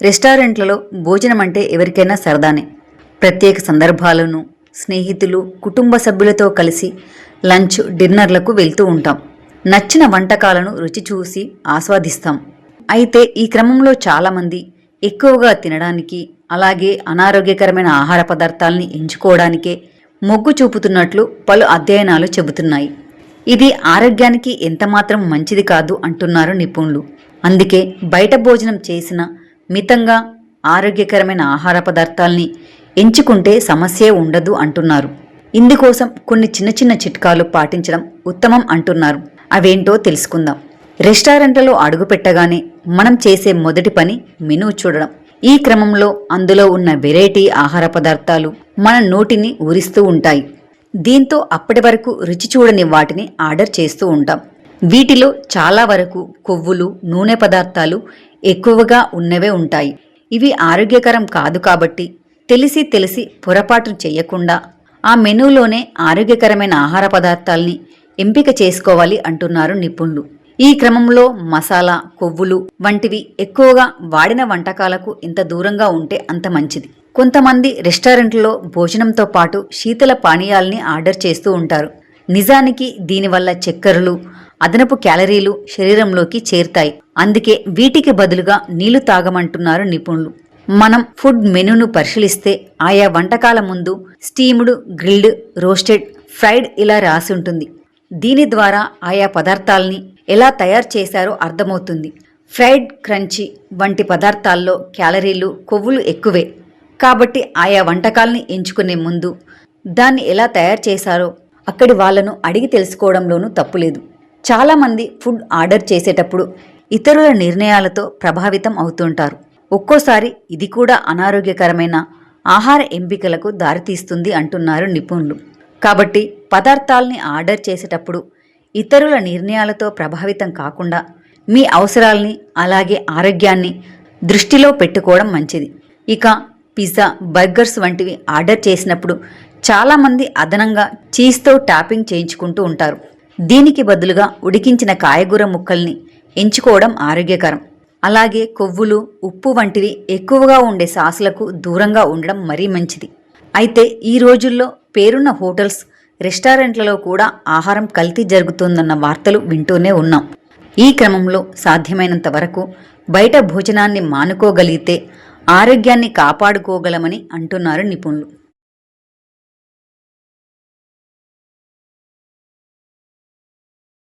రెస్టారెంట్లలో భోజనం అంటే ఎవరికైనా సరదానే. ప్రత్యేక సందర్భాలను స్నేహితులు కుటుంబ సభ్యులతో కలిసి లంచ్ డిన్నర్లకు వెళ్తూ ఉంటాం. నచ్చిన వంటకాలను రుచి చూసి ఆస్వాదిస్తాం. అయితే ఈ క్రమంలో చాలామంది ఎక్కువగా తినడానికి అలాగే అనారోగ్యకరమైన ఆహార పదార్థాలని ఎంచుకోవడానికే మొగ్గు చూపుతున్నట్లు పలు అధ్యయనాలు చెబుతున్నాయి. ఇది ఆరోగ్యానికి ఎంతమాత్రం మంచిది కాదు అంటున్నారు నిపుణులు. అందుకే బయట భోజనం చేసిన మితంగా ఆరోగ్యకరమైన ఆహార పదార్థాల్ని ఎంచుకుంటే సమస్యే ఉండదు అంటున్నారు. ఇందుకోసం కొన్ని చిన్న చిన్న చిట్కాలు పాటించడం ఉత్తమం అంటున్నారు. అవేంటో తెలుసుకుందాం. రెస్టారెంట్లలో అడుగుపెట్టగానే మనం చేసే మొదటి పని మెనూ చూడడం. ఈ క్రమంలో అందులో ఉన్న వెరైటీ ఆహార పదార్థాలు మన నోటిని ఊరిస్తూ ఉంటాయి. దీంతో అప్పటి వరకు రుచి చూడని వాటిని ఆర్డర్ చేస్తూ ఉంటాం. వీటిలో చాలా వరకు కొవ్వులు నూనె పదార్థాలు ఎక్కువగా ఉన్నవే ఉంటాయి. ఇవి ఆరోగ్యకరం కాదు కాబట్టి తెలిసి తెలిసి పొరపాటు చేయకుండా ఆ మెనూలోనే ఆరోగ్యకరమైన ఆహార పదార్థాల్ని ఎంపిక చేసుకోవాలి అంటున్నారు నిపుణులు. ఈ క్రమంలో మసాలా కొవ్వులు వంటివి ఎక్కువగా వాడిన వంటకాలకు ఎంత దూరంగా ఉంటే అంత మంచిది. కొంతమంది రెస్టారెంట్లో భోజనంతో పాటు శీతల పానీయాల్ని ఆర్డర్ చేస్తూ ఉంటారు. నిజానికి దీనివల్ల చక్కెరలు అదనపు క్యాలరీలు శరీరంలోకి చేరుతాయి. అందుకే వీటికి బదులుగా నీళ్ళు తాగమంటున్నారు నిపుణులు. మనం ఫుడ్ మెనూను పరిశీలిస్తే ఆయా వంటకాల ముందు స్టీమ్డ్ గ్రిల్డ్ రోస్టెడ్ ఫ్రైడ్ ఇలా రాసి ఉంటుంది. దీని ద్వారా ఆయా పదార్థాల్ని ఎలా తయారు చేశారో అర్థమవుతుంది. ఫ్రైడ్ క్రంచీ వంటి పదార్థాల్లో క్యాలరీలు కొవ్వులు ఎక్కువే. కాబట్టి ఆయా వంటకాల్ని ఎంచుకునే ముందు దాన్ని ఎలా తయారు చేశారో అక్కడి వాళ్ళను అడిగి తెలుసుకోవడంలోనూ తప్పులేదు. చాలామంది ఫుడ్ ఆర్డర్ చేసేటప్పుడు ఇతరుల నిర్ణయాలతో ప్రభావితం అవుతుంటారు. ఒక్కోసారి ఇది కూడా అనారోగ్యకరమైన ఆహార ఎంపికలకు దారితీస్తుంది అంటున్నారు నిపుణులు. కాబట్టి పదార్థాల్ని ఆర్డర్ చేసేటప్పుడు ఇతరుల నిర్ణయాలతో ప్రభావితం కాకుండా మీ అవసరాల్ని అలాగే ఆరోగ్యాన్ని దృష్టిలో పెట్టుకోవడం మంచిది. ఇక పిజ్జా బర్గర్స్ వంటివి ఆర్డర్ చేసినప్పుడు చాలామంది అదనంగా చీజ్తో టాపింగ్ చేయించుకుంటూ ఉంటారు. దీనికి బదులుగా ఉడికించిన కాయగూర ముక్కల్ని ఎంచుకోవడం ఆరోగ్యకరం. అలాగే కొవ్వులు ఉప్పు వంటివి ఎక్కువగా ఉండే సాసులకు దూరంగా ఉండడం మరీ మంచిది. అయితే ఈ రోజుల్లో పేరున్న హోటల్స్ రెస్టారెంట్లలో కూడా ఆహారం కల్తీ జరుగుతుందన్న వార్తలు వింటూనే ఉన్నాం. ఈ క్రమంలో సాధ్యమైనంత వరకు బయట భోజనాన్ని మానుకోగలిగితే ఆరోగ్యాన్ని కాపాడుకోగలమని అంటున్నారు నిపుణులు.